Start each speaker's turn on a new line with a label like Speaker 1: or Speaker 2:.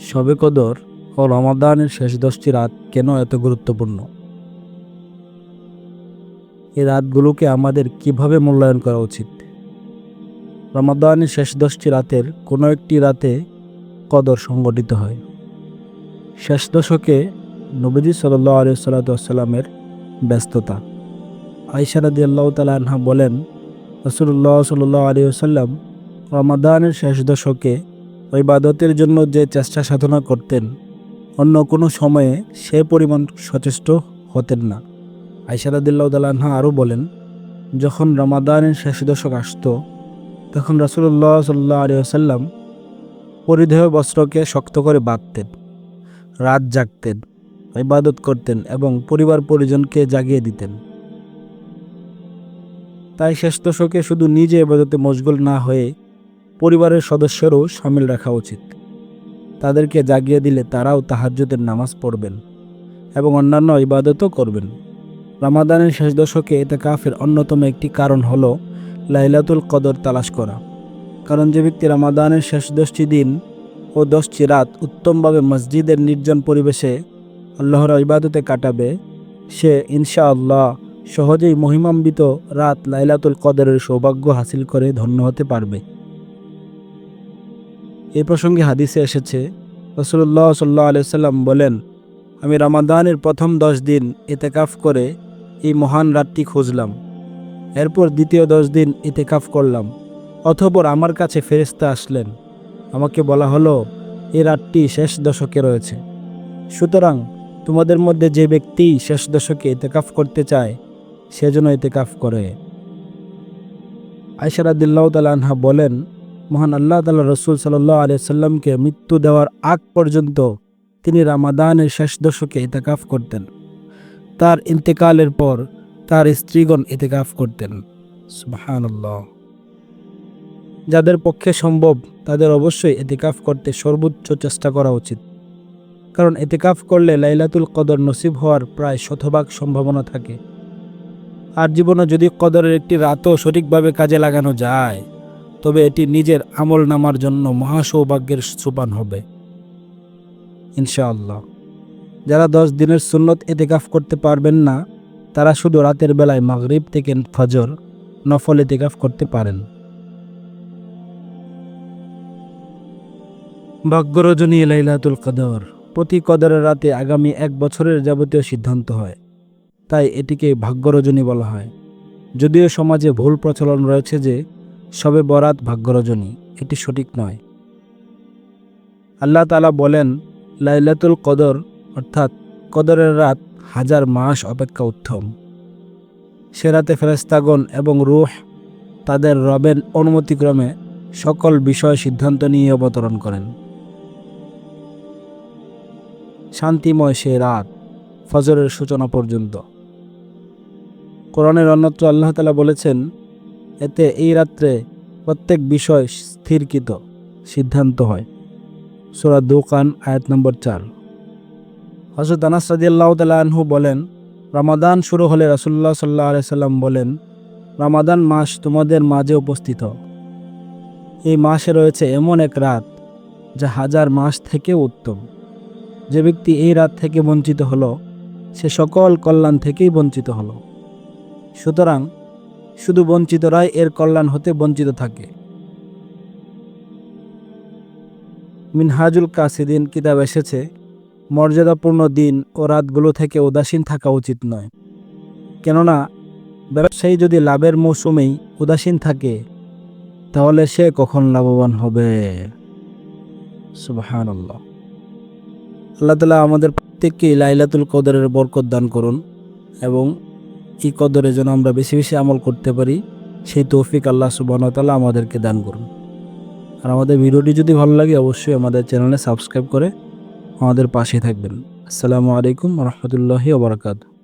Speaker 1: শবে কদর ও রমাদানের শেষ দশটি রাত কেন এত গুরুত্বপূর্ণ? এই রাতগুলোকে আমাদের কীভাবে মূল্যায়ন করা উচিত? রমাদানের শেষ দশটি রাতের কোনো একটি রাতে কদর সংগঠিত হয়। শেষ দশকে নবীজি সাল্লাহ আলিয়া সাল্লাতামের ব্যস্ততা। আইসারাদি আল্লাহ তালা বলেন রসুল্লাহ সাল্লাহ আলী সাল্লাম রমাদানের শেষ দশকে ইবাদতের জন্য যে চেষ্টা সাধনা করতেন, অন্য কোনো সময়ে সে পরিমাণ সচেষ্ট হতেন না। আইসারাদিল্লাহ তালাহা আরও বলেন, যখন রমাদানের শেষ দশক আসত, তখন রাসুল্লাহ সাল্লাহ আলী আসাল্লাম পরিধেয় বস্ত্রকে শক্ত করে বাঁধতেন, রাত জাগতেন, ইবাদত করতেন এবং পরিবার পরিজনকে জাগিয়ে দিতেন। তাই শেষ দশকে শুধু নিজে এবাদতে মশগুল না হয়ে পরিবারের সদস্যরও সামিল রাখা উচিত। তাদেরকে জাগিয়ে দিলে তারাও তাহাজ্যদের নামাজ পড়বেন এবং অন্যান্য ইবাদতও করবেন। রামাদানের শেষ দশকে এতে কাফের অন্যতম একটি কারণ হল লাইলাতুল কদর তালাশ করা। কারণ যে ব্যক্তি রামাদানের শেষ দশটি দিন ও দশটি রাত উত্তমভাবে মসজিদের নির্জন পরিবেশে আল্লাহর ইবাদতে কাটাবে, সে ইনশাআল্লাহ সহজেই মহিমান্বিত রাত লাইলাতুল কদরের সৌভাগ্য হাসিল করে ধন্য হতে পারবে। এই প্রসঙ্গে হাদিসে এসেছে রসুল্লাহ সাল্লাহ আলিয়াল্লাম বলেন, আমি রামাদানের প্রথম দশ দিন এতেকাফ করে এই মহান রাতটি খুঁজলাম। এরপর দ্বিতীয় দশ দিন এতেকাফ করলাম অথপর আমার কাছে ফেরিস্তা আসলেন। আমাকে বলা হলো এই রাতটি শেষ দশকে রয়েছে। সুতরাং তোমাদের মধ্যে যে ব্যক্তি শেষ দশকে এতেকাফ করতে চায়, সে যেন এতেকাফ করে। আয়সারাদিল্লাহ তালাহা বলেন মহান আল্লাহ তালা রসুল সাল্লাহ আলিয়া সাল্লামকে মৃত্যু দেওয়ার আগ পর্যন্ত তিনি রামাদানের শেষ দশকে ইতেকাফ করতেন। তার ইন্তেকালের পর তার স্ত্রীগণ ইতেকাফ করতেন। সুবাহান্লাহ যাদের পক্ষে সম্ভব তাদের অবশ্যই এতেকাফ করতে সর্বোচ্চ চেষ্টা করা উচিত। কারণ এতেকাফ করলে লাইলাতুল কদর নসিব হওয়ার প্রায় শতভাগ সম্ভাবনা থাকে। আর জীবনে যদি কদরের একটি রাতও সঠিকভাবে কাজে লাগানো যায় তবে এটি নিজের আমল নামার জন্য মহাসৌভাগ্যের সোপান হবে। ইনশাআল্লাহ। যারা দশ দিনের সুন্নত এতেকাফ করতে পারবেন না, তারা শুধু রাতের বেলায় মাগরিব থেকে ফজর নফল এতেকাফ করতে পারেন। ভাগ্যরজনী লাইলাতুল কদর। প্রতি কদরের রাতে আগামী এক বছরের যাবতীয় সিদ্ধান্ত হয়। তাই এটিকে ভাগ্যরজনী বলা হয়। যদিও সমাজে ভুল প্রচলন রয়েছে যে সবে বরাত ভাগ্যরজনী, এটি সঠিক নয়। আল্লাহ তালা বলেন, লাইলাতুল কদর, অর্থাৎ কদরের রাত হাজার মাস অপেক্ষা উত্তম। সে রাতে ফেরেস্তাগণ এবং রুহ তাদের রবের অনুমতিক্রমে সকল বিষয় সিদ্ধান্ত নিয়ে অবতরণ করেন। শান্তিময় সে রাত, ফজরের সূচনা পর্যন্ত। কোরআনের অন্যত্র আল্লাহ তালা বলেছেন এতে এই রাত্রে প্রত্যেক বিষয় স্থিরকৃত, সিদ্ধান্ত হয়। সুরা দোকান, আয়াত নম্বর চার। হজরত আনাস রাজিয়াল্লাহ আনহু বলেন, রামাদান শুরু হলে রাসুল্লাহ সাল্লাহ সাল্লাম বলেন, রামাদান মাস তোমাদের মাঝে উপস্থিত। এই মাসে রয়েছে এমন এক রাত যা হাজার মাস থেকে উত্তম। যে ব্যক্তি এই রাত থেকে বঞ্চিত হলো, সে সকল কল্যাণ থেকেই বঞ্চিত হলো। সুতরাং শুধু বঞ্চিতরাই এর কল্যাণ হতে বঞ্চিত থাকে। মিনহাজুল কাসিদিন কিতাব এসেছে, মর্যাদাপূর্ণ দিন ও রাতগুলো থেকে উদাসীন থাকা উচিত নয়। কেননা, ব্যবসায়ী যদি লাভের মৌসুমেই উদাসীন থাকে, তাহলে সে কখন লাভবান হবে? আল্লাহ তালা আমাদের প্রত্যেককেই লাইলাতুল কদরের বরকত দান করুন এবং এই কদরে যেন আমরা বেশি বেশি আমল করতে পারি, সেই তৌফিক আল্লাহ সুবাহতাল্লাহ আমাদেরকে দান করুন। আর আমাদের ভিডিওটি যদি ভালো লাগে, অবশ্যই আমাদের চ্যানেলে সাবস্ক্রাইব করে আমাদের পাশে থাকবেন। আসসালামু আলাইকুম রহমতুল্লাহি ওবরাকাতু